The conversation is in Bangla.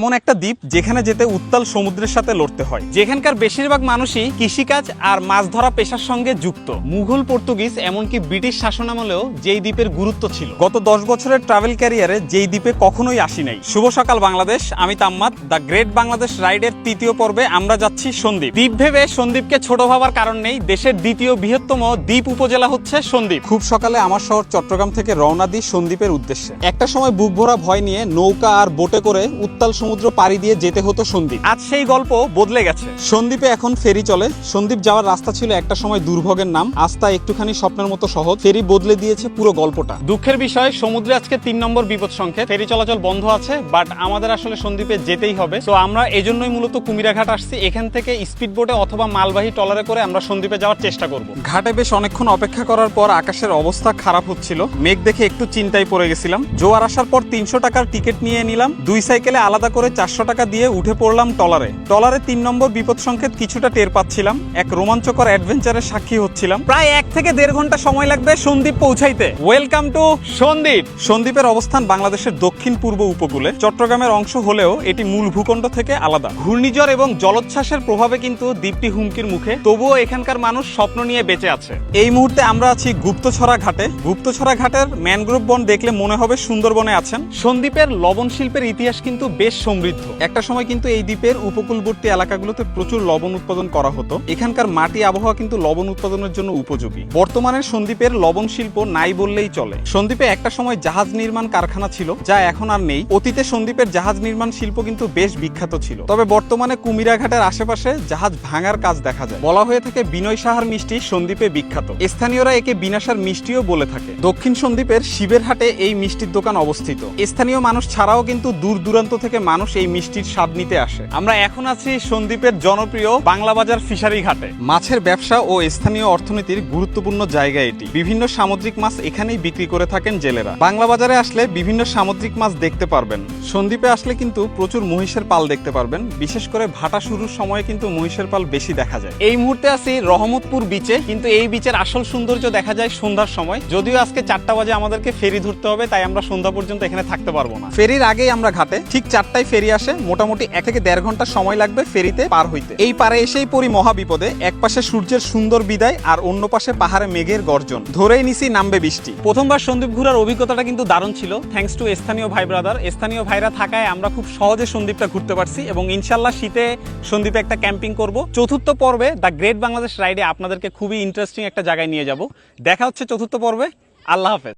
এমন একটা দ্বীপ যেখানে যেতে উত্তাল সমুদ্রের সাথে লড়তে হয়। যেখানকার বেশিরভাগ মানুষই কৃষিকাজ আর মাছ ধরা পেশার সঙ্গে যুক্ত। মুঘল পর্তুগিজ এমনকি ব্রিটিশ শাসনামলেও যেই দ্বীপের গুরুত্ব ছিল। গত দশ বছরের ট্রাভেল ক্যারিয়ারে যেই দ্বীপে কখনোই আসি নাই। শুভ সকাল, বাংলাদেশ। আমি তাম্মাদ, দ্য গ্রেট বাংলাদেশ রাইডের তৃতীয় পর্বে আমরা যাচ্ছি সন্দ্বীপ। দ্বীপ ভেবে সন্দ্বীপকে ছোট ভাবার কারণ নেই, দেশের দ্বিতীয় বৃহত্তম দ্বীপ উপজেলা হচ্ছে সন্দ্বীপ। খুব সকালে আমার শহর চট্টগ্রাম থেকে রওনা দিই সন্দ্বীপের উদ্দেশ্যে। একটা সময় বুক ভরা ভয় নিয়ে নৌকা আর বোটে করে উত্তাল পাড়ি দিয়ে যেতে হতো সন্দ্বীপ আজ সেই গল্প বদলে গেছে। সন্দ্বীপে এখন ফেরি চলে। সন্দ্বীপ যাওয়ার রাস্তা ছিল একটা সময় দুর্ভোগের নাম। আস্তা একটুখানি স্বপ্নের মতো সহজ। ফেরি বদলে দিয়েছে পুরো গল্পটা। দুঃখের বিষয় সমুদ্রে আজকে তিন নম্বর বিপদ সংকেত। ফেরি চলাচল বন্ধ আছে বাট আমাদের আসলে সন্দ্বীপে যেতেই হবে। তো আমরা এজন্যই মূলত কুমিরাঘাট আসছি। এখান থেকে স্পিড বোটে অথবা মালবাহী টলারে করে আমরা সন্দ্বীপে যাওয়ার চেষ্টা করব। ঘাটে বেশ অনেকক্ষণ অপেক্ষা করার পর আকাশের অবস্থা খারাপ হচ্ছিল। মেঘ দেখে একটু চিন্তায় পড়ে গেছিলাম। জোয়ার আসার পর তিনশো টাকার টিকিট নিয়ে নিলাম। দুই সাইকেলে আলাদা করে চারশো টাকা দিয়ে উঠে পড়লাম টলারে। টলারে তিন নম্বর বিপদ সংকেত কিছুটা টের পাচ্ছিলাম। এক রোমাঞ্চকর অ্যাডভেঞ্চারের সাক্ষী হচ্ছিলাম। প্রায় এক থেকে দেড় ঘণ্টা সময় লাগবে সন্দ্বীপ পৌঁছাইতে। Welcome to Sandeep. সন্দ্বীপের অবস্থান বাংলাদেশের দক্ষিণ পূর্ব উপকূলে। চট্টগ্রামের অংশ হলেও এটি মূল ভূখণ্ড থেকে আলাদা। ঘূর্ণিঝড় এবং জলোচ্ছ্বাসের প্রভাবে কিন্তু দ্বীপটি হুমকির মুখে। তবুও এখানকার মানুষ স্বপ্ন নিয়ে বেঁচে আছে। এই মুহূর্তে আমরা আছি গুপ্তছড়া ঘাটে। গুপ্তছড়া ঘাটের ম্যানগ্রোভ বন দেখলে মনে হবে সুন্দরবনে আছেন। সন্দ্বীপের লবণ শিল্পের ইতিহাস কিন্তু বেশ সমৃদ্ধ। একটা সময় কিন্তু এই দ্বীপের উপকূলবর্তী এলাকাগুলোতে প্রচুর লবণ উৎপাদন করা হতো। এখানকার মাটি আবহাওয়া কিন্তু লবণ উৎপাদনের জন্য উপযোগী। বর্তমানে সন্দ্বীপের লবণ শিল্প নাই বললেই চলে। সন্দ্বীপে একটা সময় জাহাজ নির্মাণ কারখানা ছিল, যা এখন আর নেই। অতীতে সন্দ্বীপের জাহাজ নির্মাণ শিল্প কিন্তু বেশ বিখ্যাত ছিল। তবে বর্তমানে কুমিরাঘাটের আশেপাশে জাহাজ ভাঙার কাজ দেখা যায়। বলা হয়ে থাকে বিনয় সাহার মিষ্টি সন্দ্বীপে বিখ্যাত। স্থানীয়রা একে বিনাশার মিষ্টিও বলে থাকে। দক্ষিণ সন্দ্বীপের শিবের হাটে এই মিষ্টির দোকান অবস্থিত। স্থানীয় মানুষ ছাড়াও কিন্তু দূর দূরান্ত থেকে মানুষ এই মিষ্টির স্বাদ নিতে আসে। আমরা এখন আছি সন্দ্বীপের জনপ্রিয় বাংলা বাজার ফিশারি ঘাটে। মাছের ব্যবসা ও স্থানীয় অর্থনীতির গুরুত্বপূর্ণ জায়গা এটি। বিভিন্ন সামুদ্রিক মাছ এখানেই বিক্রি করে থাকেন জেলেরা। বাংলা বাজারে আসলে বিভিন্ন সামুদ্রিক মাছ দেখতে পারবেন। সন্দ্বীপে আসলে কিন্তু প্রচুর মহিষের পাল দেখতে পারবেন। বিশেষ করে ভাটা শুরুর সময় কিন্তু মহিষের পাল বেশি দেখা যায়। এই মুহূর্তে আছি রহমতপুর বিচে কিন্তু এই বিচের আসল সৌন্দর্য দেখা যায় সন্ধ্যার সময়। যদিও আজকে চারটা বাজে আমাদেরকে ফেরি ধরতে হবে, তাই আমরা সন্ধ্যা পর্যন্ত এখানে থাকতে পারব না। ফেরির আগেই আমরা ঘাটে, ঠিক চারটায় ফেরি আসে, মোটামুটি এক থেকে দেড় ঘণ্টা সময় লাগবে ফেরিতে পার হইতে। এই পারে এসেই পড়ি মহা বিপদে এক পাশে সূর্যের সুন্দর বিদায় আর অন্য পাশে পাহাড়ে মেঘের গর্জন। ধরেই নিছি নামবে বৃষ্টি। প্রথমবার সন্দীপ ঘুরার অভিজ্ঞতাটা কিন্তু দারুণ ছিল থ্যাংকস টু স্থানীয় ভাই ব্রাদার স্থানীয় ভাইরা থাকায় আমরা খুব সহজে সন্দীপটা ঘুরতে পারছি এবং ইনশাল্লাহ শীতে সন্দীপে একটা ক্যাম্পিং করব। চতুর্থ পর্বে দ্য গ্রেট বাংলাদেশ রাইডে আপনাদেরকে খুবই ইন্টারেস্টিং একটা জায়গায় নিয়ে যাব। দেখা হচ্ছে চতুর্থ পর্বে। আল্লাহ হাফেজ।